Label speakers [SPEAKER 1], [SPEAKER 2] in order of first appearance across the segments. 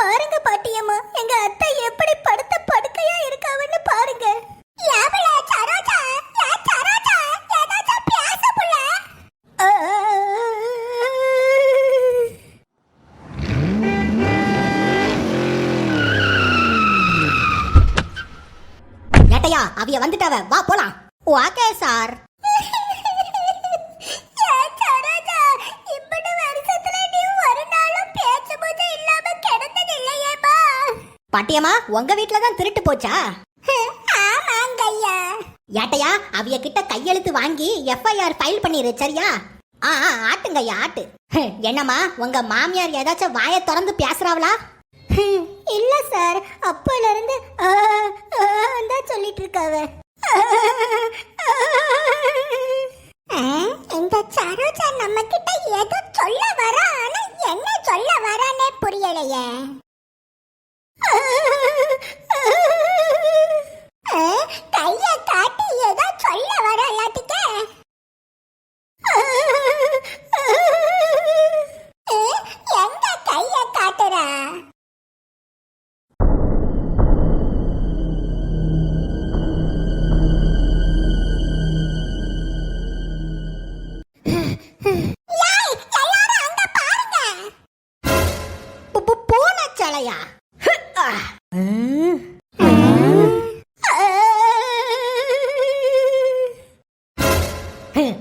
[SPEAKER 1] பாருங்க பாட்டியம்மா எங்க அத்தை எப்படி
[SPEAKER 2] பாட்டியம்மா உங்க வீட்ல தான் திருட்டு போச்சா
[SPEAKER 1] ஆமாங்க
[SPEAKER 2] ஏட்டையா அவிய கிட்ட கையெழுத்து வாங்கி எஃப்ஐஆர் ஃபைல் பண்ணிரு சரியா ஆ ஆ, ஆட்டுங்கய்யா ஆட்டு என்னம்மா உங்க மாமியார் ஏதாச்சும் வாயை திறந்து பேசுறாவளா
[SPEAKER 1] இல்ல சார் அப்பல இருந்து தான் சொல்லிட்டு இருக்காவ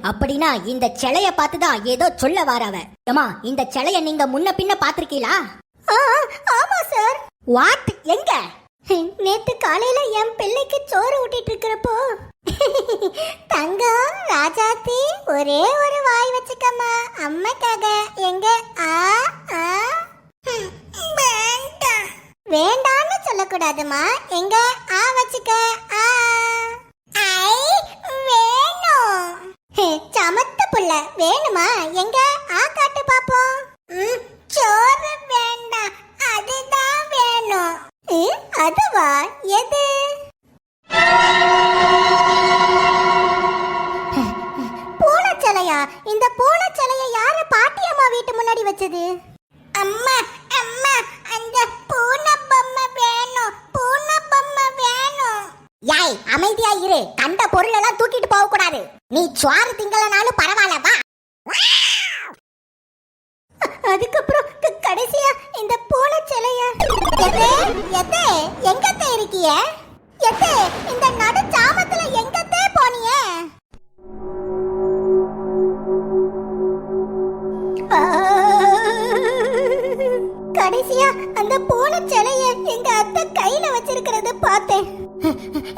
[SPEAKER 2] அப்படின்னா இந்த சிலைய பார்த்துதான் ஏதோ சொல்ல வாராவ ஏமா இந்த சிலைய நீங்க முன்ன பின்ன பாத்திருக்கீங்களா
[SPEAKER 1] ஆ, ஆமா சார்.
[SPEAKER 2] வாட் எங்க?
[SPEAKER 1] நேத்து காலையில என் பிள்ளைக்கு சோறு ஊட்டிட்டு இருக்கிறப்போ தங்கம் ராஜாத்தி ஒரே ஒரு வாய் வச்சுக்கம்மா. அம்மைக்காக. எங்க? ஆ ஆ. வேண்டாம்னு சொல்லக்கூடாதுமா எங்க? ஆ வச்சுக்க. புள்ள வேணுமா? எங்க? ஆ காட்டு பாப்போம். சோறு வேண்டாம். அதுதான் வேணும். அதுவா? எது? பூனைச்சலையா? இந்த பூனைச்சலைய யாரு பாட்டியம்மா வீட்டு முன்னாடி வச்சது? அம்மா அம்மா அந்த பூனை
[SPEAKER 2] யாய் அமைதியா இரு. கண்ட பொருள் எல்லாம் தூக்கிட்டு போக கூடாது நீ சுவாறு திங்களனாலும் பரவாயில்ல வா.
[SPEAKER 1] அதுக்கப்புறம் க- கடைசியா இந்த பூனை சிலைய. எதே எதே எங்கத்தே இருக்கிய? எதே இந்த நடு சாமத்துல எங்கத்தே போனிய? கடைசியா அந்த பூனை சிலைய எங்க அத்தை கையில வச்சிருக்கிறத பார்த்தேன்.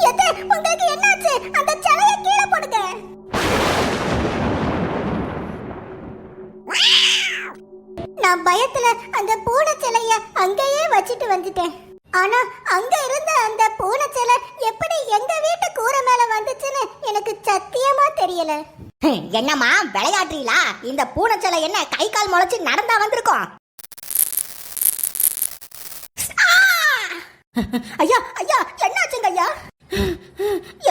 [SPEAKER 1] எது உங்களுக்கு என்னாச்சு? அந்த சிலைய கீழே போடுங்க. நான் பயத்துல அந்த பூனை சிலைய அங்கேயே வச்சுட்டு வந்துட்டேன். ஆனா அங்க இருந்த அந்த பூனை சிலை எப்படி எங்க வீட்டு கூரை மேல வந்துச்சுன்னு எனக்கு சத்தியமா தெரியல.
[SPEAKER 2] என்னம்மா விளையாடுறீங்களா இந்த பூனைச்சலை என்ன கை கால் முளைச்சு நடந்தா வந்திருக்கோம் ஆ! ஐயா ஐயா என்னாச்சுங்க ஐயா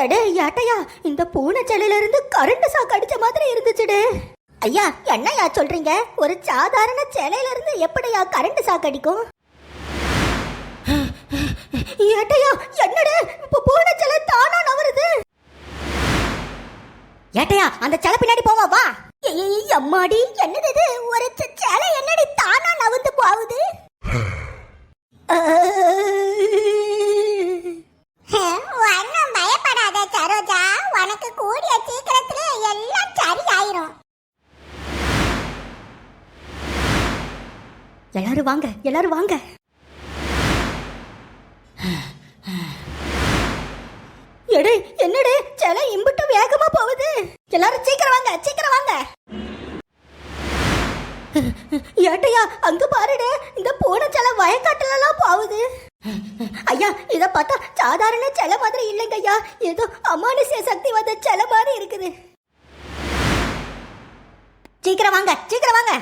[SPEAKER 2] எடே ஏட்டையா இந்த பூனைச்சலையில இருந்து கரண்ட் சாக்கு அடிச்ச மாதிரி இருந்துச்சுடு. ஐயா என்னய்யா சொல்றீங்க? ஒரு சாதாரண செலையில இருந்து எப்படியா கரண்ட் சாக்கு அடிக்கும்? ஏட்டையா என்னடே இப்ப செலை தானா நவருது? ஏட்டையா அந்த செலை பின்னாடி போவா வா.
[SPEAKER 1] ஏய், அம்மாடி என்னது இது? ஒரு செலை என்னடி தானா நவுந்து போகுது?
[SPEAKER 2] எல்லாரும் வாங்க எல்லாரும் வாங்க. எடு என்னடே? சிலை இம்புட்டு வேகமா போகுது. எல்லாரும் சீக்கிரம் வாங்க சீக்கிரம் வாங்க. ஏட்டையா அங்க பாருடே. இந்த பூனை சில வயக்காட்டுல எல்லாம் போகுது. ஐயா இத பார்த்தா சாதாரண சில மாதிரி இல்லைங்க ஐயா. ஏதோ அமானுஷ்ய சக்தி வந்த சில மாதிரி இருக்குது. சீக்கிரம் வாங்க சீக்கிரம் வாங்க.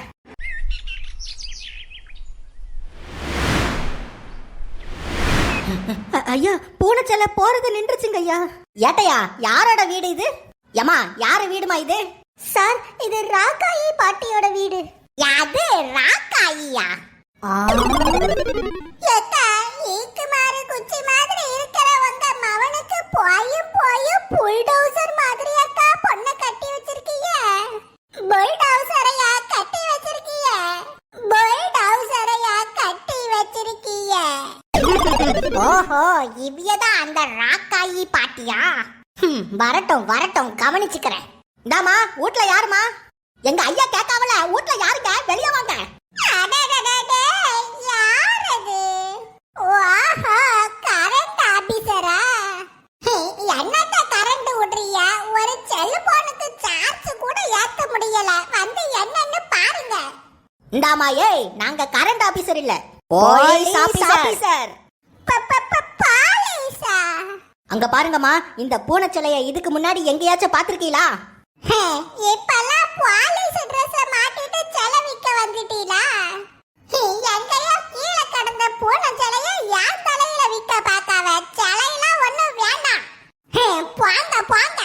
[SPEAKER 2] ஐயா பூனைச்சல போறது நின்றுச்சுங்க ஐயா. ஏட்டையா யாரோட வீடு இது? ஏமா யாரு வீடுமா இது?
[SPEAKER 1] சார் இது ராக்காயி பாட்டியோட வீடு.
[SPEAKER 2] அது ராக்காயியா?
[SPEAKER 1] குச்சி மாதிரி இருக்கிறவங்க மவனுக்கு போயும் போயும் புல்டோசர் மாதிரியாக்கா பொண்ணை கட்டி வச்சிருக்கீங்க? புல்டோசரையா கட்டி வச்சிருக்கீங்க? ஓஹோ இவ்யதான் அந்த ராக்காயி பாட்டியா? வரட்டும் வரட்டும் கவனிச்சுக்கிறேன்.
[SPEAKER 2] இந்தாமா வீட்ல யாருமா எங்க ஐயா கேட்காமல வீட்ல யாருங்க? வெளிய வாங்க. இந்தாமா ஏய் நாங்க கரண்ட் ஆபீசர் இல்ல.
[SPEAKER 1] Officer.
[SPEAKER 2] ஆபீசர் அங்க பாருங்கம்மா இந்த பூனைச்சிலைய இதுக்கு முன்னாடி எங்கேயாச்சும் பாத்திருக்கீங்களா
[SPEAKER 1] ஹே, இப்பெல்லாம் dress அ மாட்டிட்டு செலை விக்க வந்துட்டீங்களா? எங்கேயோ கீழே கிடந்த பூனை சிலைய என் தலையில விக்க பார்க்காத. சிலையெல்லாம் ஒண்ணும் வேண்டாம். ஹே, போங்க, போங்க.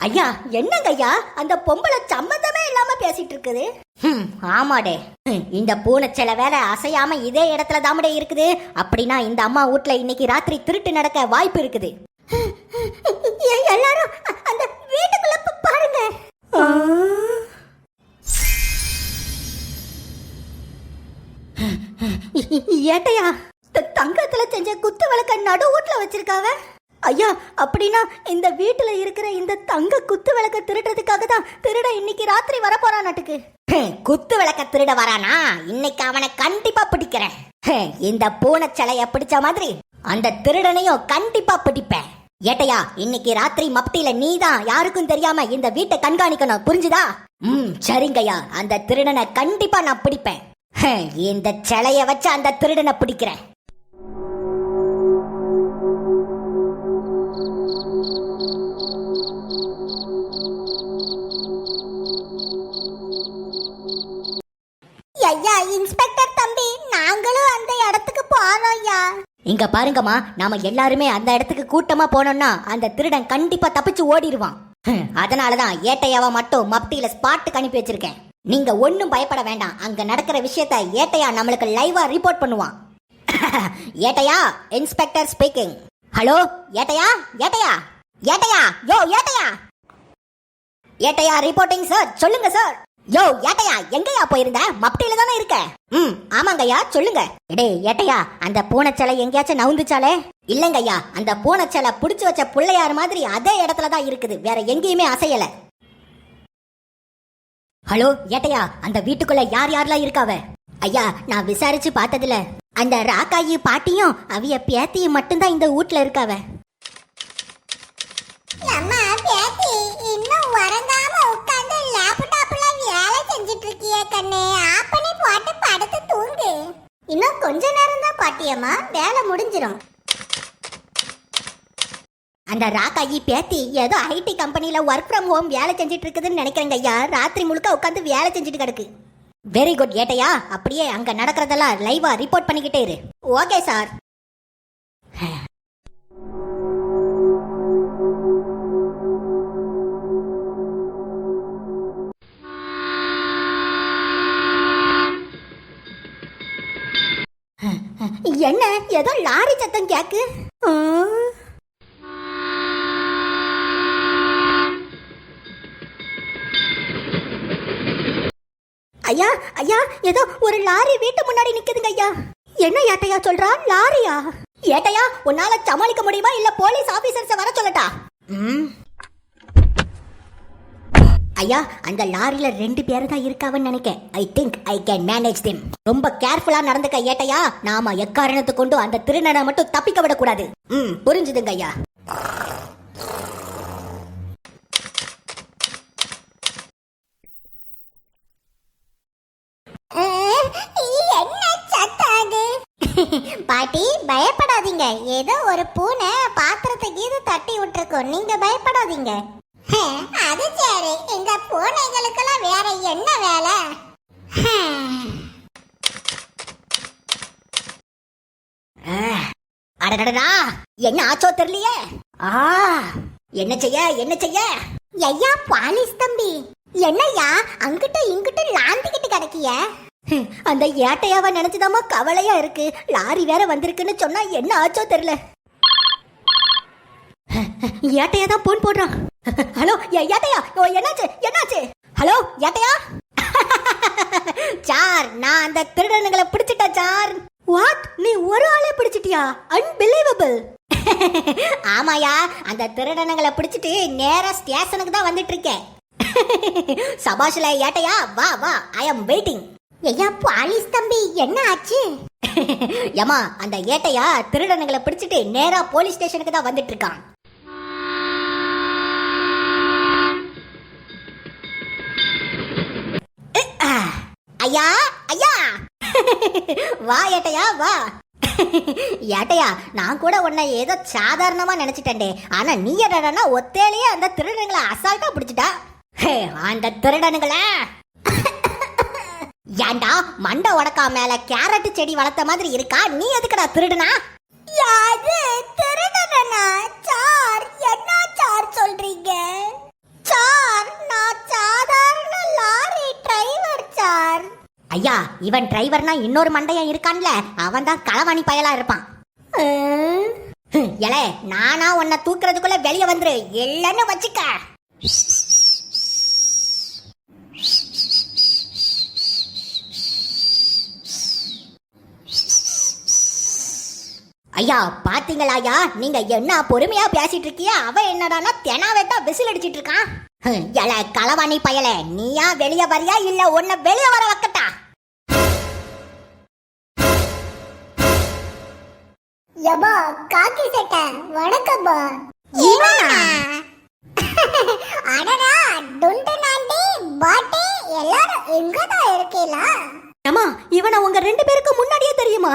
[SPEAKER 2] ஐயா என்னங்க ஐயா அந்த பொம்பளை சம்மந்தமே இல்லாம பேசிட்டு இருக்குது ஹம், ஆமாடே இந்த பூனைச்சிலை வேற அசையாம இதே இடத்துல தாமடே இருக்குது அப்படின்னா இந்த அம்மா வீட்ல இன்னைக்கு ராத்திரி திருட்டு நடக்க வாய்ப்பு இருக்குது
[SPEAKER 1] எல்லாரும் அந்த வீட்டுக்குள்ள பாருங்க.
[SPEAKER 2] ஏட்டையா தங்கத்துல செஞ்ச குத்து விளக்க நடு வீட்ல வச்சிருக்காவ? ஐயா அப்படின்னா இந்த வீட்டுல இருக்கிற இந்த தங்க குத்து விளக்க திருடுறதுக்காக தான் திருட இன்னைக்கு ராத்திரி வர போறானாட்டுக்கு குத்து விளக்க திருட வரானா? இன்னைக்கு அவனை கண்டிப்பா பிடிக்கிறேன். இந்த பூனை சிலைய பிடிச்ச மாதிரி அந்த திருடனையும் கண்டிப்பா பிடிப்பேன். ஏட்டையா இன்னைக்கு ராத்திரி மப்டியில நீதான் யாருக்கும் தெரியாம இந்த வீட்டை கண்காணிக்கணும் புரிஞ்சுதா? ம் சரிங்கய்யா அந்த திருடனை கண்டிப்பா நான் பிடிப்பேன். இந்த சிலைய வச்சு அந்த திருடனை பிடிக்கிறேன்.
[SPEAKER 1] ஐயா இன்ஸ்பெக்டர் தம்பி நாங்களும் அந்த இடத்துக்கு போறோம் ஐயா
[SPEAKER 2] இங்க பாருங்கம்மா நாம எல்லாருமே அந்த இடத்துக்கு கூட்டமா போனோம்னா அந்த திருடன் கண்டிப்பா தப்பிச்சு ஓடிடுவான் அதனாலதான் ஏட்டையாவா மட்டும் மப்டியில ஸ்பாட்டுக்கு அனுப்பி வச்சிருக்கேன். நீங்க ஒன்னும் பயப்பட வேண்டாம். அங்க நடக்கிற விஷயத்த ஏட்டையா நம்மளுக்கு லைவா ரிப்போர்ட் பண்ணுவான். ஏட்டையா இன்ஸ்பெக்டர் ஸ்பீக்கிங் ஹலோ ஏட்டையா ஏட்டையா ஏட்டையா யோ ஏட்டையா. ஏட்டையா ரிப்போர்ட்டிங் சார் சொல்லுங்க சார் யோ ஏட்டையா எங்கயா போயிருந்த? மப்டியில தானே இருக்க? ம் ஆமாங்கய்யா சொல்லுங்க. டேய் ஏட்டையா அந்த பூனைச்சலை எங்கேயாச்சும் நவுந்துச்சாலே? இல்லங்கய்யா அந்த பூனைச்சலை புடிச்சு வச்ச பிள்ளையார் மாதிரி அதே இடத்துல தான் இருக்குது. வேற எங்கேயுமே அசையல. ஹலோ ஏட்டையா அந்த வீட்டுக்குள்ள யார் யாரெல்லாம் இருக்காவ? ஐயா நான் விசாரிச்சு பார்த்ததுல. அந்த ராக்காயி பாட்டியும் அவிய பேத்தியும் மட்டும்தான் இந்த வீட்ல இருக்காவ.
[SPEAKER 1] அம்மா பேத்தி இன்னும் வரங்காம செஞ்சுட்டு கண்ணே? கண்ணு பண்ணி போட்டு படுத்து தூங்கு. இன்னும் கொஞ்ச நேரம் தான் பாட்டியம்மா வேலை முடிஞ்சிடும்
[SPEAKER 2] அந்த ராக்காயி பேத்தி ஏதோ ஐடி கம்பெனியில் ஒர்க் ஃப்ரம் ஹோம் வேலை செஞ்சுட்டு இருக்குதுன்னு நினைக்கிறேங்க ஐயா. ராத்திரி முழுக்க உட்காந்து வேலை செஞ்சுட்டு கிடக்கு. வெரி குட் ஏட்டையா? அப்படியே அங்க நடக்கிறதெல்லாம் லைவா ரிப்போர்ட் பண்ணிக்கிட்டே இரு. ஓகே சார் என்ன ஏதோ லாரி சத்தம் கேக்கு? ஐயா ஐயா ஏதோ ஒரு லாரி வீட்டு முன்னாடி நிக்குதுங்க ஐயா. என்ன ஏட்டையா சொல்றா? லாரியா? ஏட்டையா உன்னால சமாளிக்க முடியுமா? இல்ல போலீஸ் ஆபீசர்ஸ் வர சொல்லட்டா? ம். ஐயா அந்த லாரியில ரெண்டு பேர் தான் இருக்காவன்னு நினைக்கேன். I think I can manage them ரொம்ப கேர்ஃபுல்லா நடந்துக்க ஏட்டையா? நாம எக்காரணத்தை கொண்டு அந்த திருநனை மட்டும் தப்பிக்க விடக்கூடாது. ம் புரிஞ்சுதுங்க ஐயா.
[SPEAKER 1] பாட்டி பயப்படாதீங்க. ஏதோ ஒரு பூனை பாத்திரத்தை கீது தட்டி விட்டுருக்கோம். நீங்க பயப்படாதீங்க. அது சரி. இந்த பூனைகளுக்கெல்லாம் வேற என்ன வேலை.
[SPEAKER 2] அடடடா என்ன ஆச்சோ தெரியலையே? ஆ. என்ன செய்ய? என்ன செய்ய?
[SPEAKER 1] ஐயா பாலிஸ் தம்பி. என்னய்யா அங்கிட்ட இங்கிட்ட லாந்திக்கிட்டு கிடக்கிய?
[SPEAKER 2] அந்த ஏட்டையாவ நினைச்சுதாம்மா கவலையா இருக்கு. லாரி வேற வந்திருக்குன்னு சொன்னா என்ன ஆச்சோ தெரியல. ஏட்டையா தான் போன் போடுறான். ஹலோ ஏட்டையா என்னாச்சு? என்னாச்சு? ஹலோ ஏட்டையா சார் நான் அந்த திருடனுங்களை பிடிச்சிட்டேன் சார். வாட் நீ ஒரு ஆளே பிடிச்சிட்டியா? அன்பிலீவபிள் ஆமாயா அந்த திருடனங்களை பிடிச்சிட்டு நேரா ஸ்டேஷனுக்கு தான் வந்துட்டு இருக்கேன் சபாஷ்ல ஏட்டையா வா வா ஐ அம் வெயிட்டிங்
[SPEAKER 1] ஐயா பாலிஸ் தம்பி என்ன ஆச்சு?
[SPEAKER 2] ஏமா அந்த ஏட்டையா திருடனுங்களை பிடிச்சிட்டு நேரா போலீஸ் ஸ்டேஷனுக்கு தான் வந்துட்டு இருக்கான் ஐயா ஐயா. வா ஏட்டையா வா. ஏட்டையா நான் கூட உன்னை ஏதோ சாதாரணமா நினைச்சிட்டேன்டே. ஆனா நீ என்னடா ஒத்தேலையே அந்த திருடனுங்களை அசால்ட்டா பிடிச்சிட்டா. அந்த திருடனுங்களே. ஏண்டா மண்டை உடக்கா மேல கேரட் செடி வளர்த்த மாதிரி இருக்கா? நீ எதுக்குடா திருடுனா?
[SPEAKER 1] யாரு? திருடனா? சார் என்ன சார் சொல்றீங்க?
[SPEAKER 2] ஐயா இவன் டிரைவர்னா இன்னொரு மண்டையன் இருக்கான்ல அவன் தான் களவாணி பயலா இருப்பான். ஏலே நானா உன்னை தூக்குறதுக்குள்ள வெளியே வந்துரு இல்லைன்னு வச்சுக்க. ஐயா பாத்தீங்களா ஐயா நீங்க என்ன பொறுமையா பேசிட்டு இருக்கியா அவன் என்னடான்னா தெனாவே தான் விசில் அடிச்சிட்டு இருக்கான். ஏலே களவாணி பயலே நீயா வெளியே வரியா இல்ல உன்னை வெளியே வர வைக்கட்டா
[SPEAKER 1] யபா காக்கி சட்டை வணக்கம்பா
[SPEAKER 2] இவனா?
[SPEAKER 1] அடடா டுண்டு நாண்டி பாட்டி எல்லாரும் இங்கதான் இருக்கீங்களா
[SPEAKER 2] அம்மா இவனை உங்க ரெண்டு பேருக்கு முன்னாடியே தெரியுமா?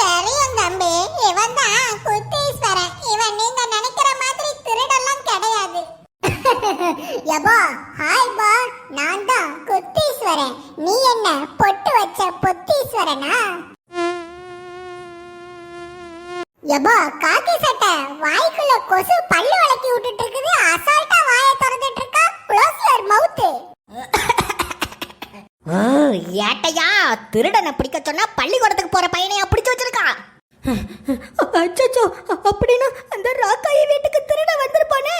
[SPEAKER 1] தெரியும் தம்பி இவன் தான் குத்தீஸ்வரன். இவன் நீங்க நினைக்கிற மாதிரி திருடெல்லாம் கிடையாது. யபா ஹாய் பா நான் தான் குத்தீஸ்வரன். நீ என்ன பொட்டு வச்ச புத்தீஸ்வரனா எப்பா காக்கி சட்டை. வாய்க்குள்ள கொசு பல்லு வளைக்கி விட்டுட்டு இருக்குது அசால்ட்டா வாயை திறந்துட்டு இருக்கா க்ளோஸ் யுவர்
[SPEAKER 2] ஓ ஏட்டையா? திருடனை பிடிக்க சொன்னா பள்ளிக்கூடத்துக்கு போற பையனையா பிடிச்சு வச்சிருக்கான் அச்சோ அப்படின்னா அந்த ராக்காயி வீட்டுக்கு திருட வந்திருப்பானே.